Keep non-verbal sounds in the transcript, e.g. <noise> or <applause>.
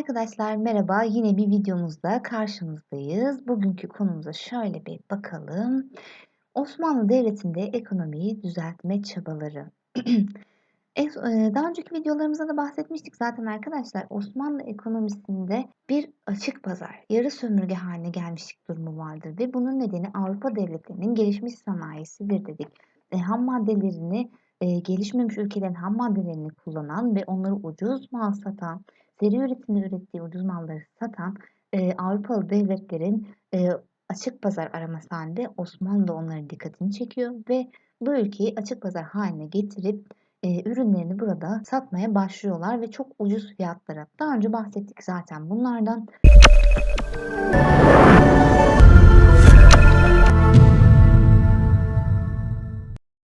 Arkadaşlar merhaba. Yine bir videomuzda karşınızdayız. Bugünkü konumuza şöyle bir bakalım. Osmanlı Devleti'nde ekonomiyi düzeltme çabaları. <clears throat> E, Daha önceki videolarımızda da bahsetmiştik zaten arkadaşlar. Osmanlı ekonomisinde bir açık pazar, yarı sömürge haline gelmişlik durumu vardır ve bunun nedeni Avrupa devletlerinin gelişmiş sanayisidir dedik. E, ham maddelerini e, gelişmemiş ülkelerin ham maddelerini kullanan ve onları ucuz mal satan, seri üretimde ürettiği ucuz malları satan e, Avrupalı devletlerin e, açık pazar araması halinde Osmanlı onların dikkatini çekiyor ve bu ülkeyi açık pazar haline getirip e, ürünlerini burada satmaya başlıyorlar ve çok ucuz fiyatlara. Daha önce bahsettik zaten bunlardan.